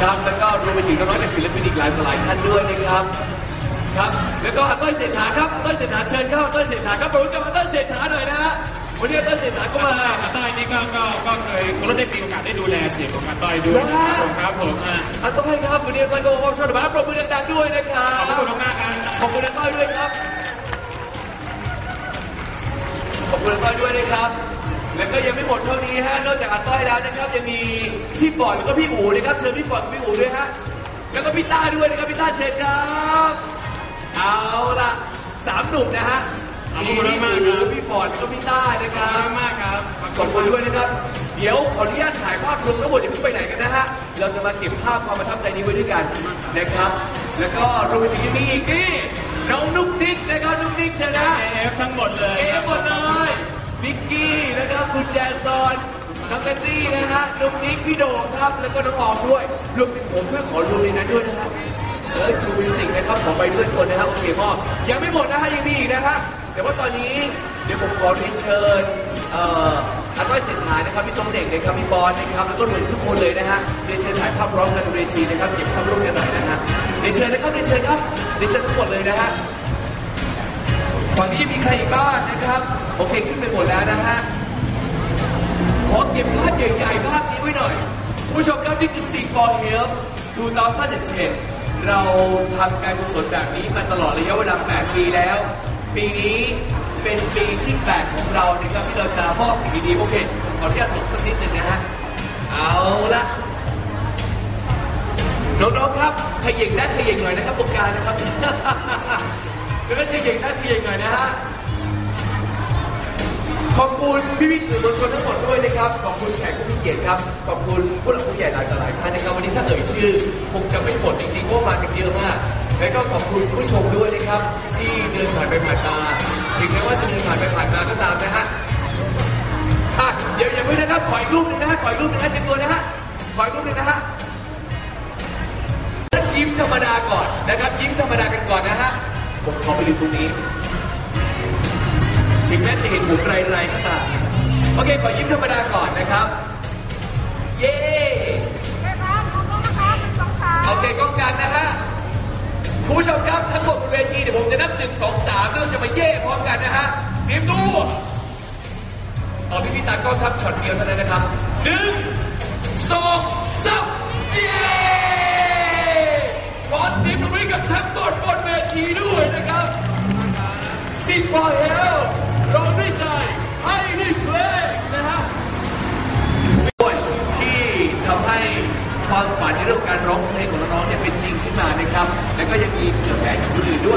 ครับ แล้วก็รวมไปถึงน้องๆจากศิลปินอีกหลายหลายท่านด้วยนะครับ ครับ แล้วก็อาต้อยเศรษฐาครับอาต้อยเศรษฐาเชิญเข้าอาต้อยเศรษฐาครับผมจะมาอาต้อยเศรษฐาหน่อยนะฮะวันนี้อาต้อยเศรษฐาก็มาอาต้อยนี่ก็ก็ก็เคยก็ได้มีโอกาสได้ดูแลเสียงของอาต้อยด้วยว้าวครับผมอะอาต้อยครับวันนี้อาต้อยก็ขอสวัสดีปรบมือดังๆด้วยนะครับขอบคุณมากๆครับขอบคุณอาต้อยด้วยครับขอบคุณอาต้อยด้วยนะครับ แล้วก็ยังไม่หมดเท่านี้ฮะ นอกจากอาต้อยแล้วนะครับยังมีพี่ปอดแล้วก็พี่อู๋นะครับเชิญพี่ปอดกับพี่อู๋ด้วยฮะ แล้วก็พี่ต้าด้วยนะครับพี่ต้าเชิญครับ เอาล่ะสามหนุ่มนะฮะขอบมีคุณพี่มากอู๋ๆครับพี่ปอดแล้วก็พี่ต้านะคขอบรับคุณมากครับขอบคุณด้วยนะครับ เดี๋ยวขออนุญาตถ่ายภาพรวมทั้งหมดอย่าเพิ่งไปไหนกันนะฮะ เราจะมาเก็บภาพความประทับใจนี้ไว้ด้วยกันนะครับ แล้วก็รวมไปถึงยังมีอีกนี่น้องนุ๊กนิกนะครับนุ๊กนิกเชญนะเอฟทั้งหมดเลยเอฟหมดเลย นิกกี้นะครับคุณแจซอนน้องแนนซี่นะฮะนุ๊กนิกพี่โดครับ แล้วก็น้องออมด้วยรวมถึงผมเพื่อขอรวมในนั้นด้วยนะฮะเออทูวิสิกนะครับขอไปด้วยคนนะครับโอเคพ่อยังไม่หมดนะฮะยังมีอีกนะฮะแต่ว่าตอนนี้เดี๋ยวผมขอเรียนเชิญเอ่ออาต้อยเศรษฐานะครับพี่ตงเด็กนะครับพี่บอลนะครับแล้วก็รวมทุกคนเลยนะฮะเรียนเชิญถ่ายภาพพร้อมกันบนเวทีนะครับเก็บภาพร่วมกันหน่อยนะฮะเรียนเชิญนะครับเรียนเชิญครับเรียนเชิญทุกคนเลยนะฮะ ฝั่งนี้มีใครอีกบ้างนะครับ โอเคขึ้นไปหมดแล้วนะฮะขอเก็บภาพใหญ่ๆภาพนี้ไว้หน่อย ผู้ชมครับนี่คือ Sing for Help 2010เราทำการกุศลแบบนี้มาตลอดระยะเวลา 8 ปีแล้ว ปีนี้เป็นปีที่ 8 ของเรานะครับที่เราจะมอบสิ่งดีๆโอเค ขออนุญาตตกสักนิดหนึ่งนะฮะ เอาละน้องๆครับขยิงได้ขยิงหน่อยนะครับตรกางนะครับ แล้วก็ขยิงได้ขยิงหน่อยนะฮะ ขอบคุณพี่พี่สื่อมวลชนทั้งหมดด้วยนะครับ ขอบคุณแขกผู้มีเกียรติครับ ขอบคุณผู้หลักผู้ใหญ่หลายต่อหลายท่านนะครับ วันนี้ถ้าเอ่ยชื่อคงจะไม่หมดจริงๆเพราะว่ามากันเยอะมาก แล้วก็ขอบคุณผู้ชมด้วยนะครับ ที่เดินผ่านไปผ่านมาถึงแม้ว่าจะเดินผ่านไปผ่านมาก็ตามนะฮะอะเดี๋ยวอย่าเพิ่งนะครับ ขออีกรูปหนึงนะฮะ ขออีกรูปหนึงนะเต็มตัวนะฮะ ขออีกรูปหนึงนะฮะยิ้มธรรมดาก่อนนะครับ ยิ้มธรรมดากันก่อนนะฮะ ผมขอไปดูตรงนี้ ถึงแม้จะเห็นผมไรๆก็ตามโอเค ขอยิ้มธรรมดาก่อนนะครับ เย้โอเคกล้องกางนะฮะคุณผู้ชมครับทั้งหมดบนเวทีเดี๋ยวผมจะนับหนึ่งสองสามแล้วจะมาเย่พร้อมกันนะฮะเตรียมตัวเอาพี่พี่ตากล้องครับช็อตเดียวเท่านั้นนะครับหนึ่งสองสามเย้ขอเสียงปรบมือกับทั้งหมดบน ดีด้วยนะครับสิบพอเฮลร้องด้วยใจให้ด้วยเพลงนะฮะด้วยที่ทำให้ความฝันในเรื่องการร้องเพลงของน้องๆเนี่ยเป็นจริงขึ้นมานะครับ แล้วก็ยังมีเผื่อแผ่อย่างอื่นด้วย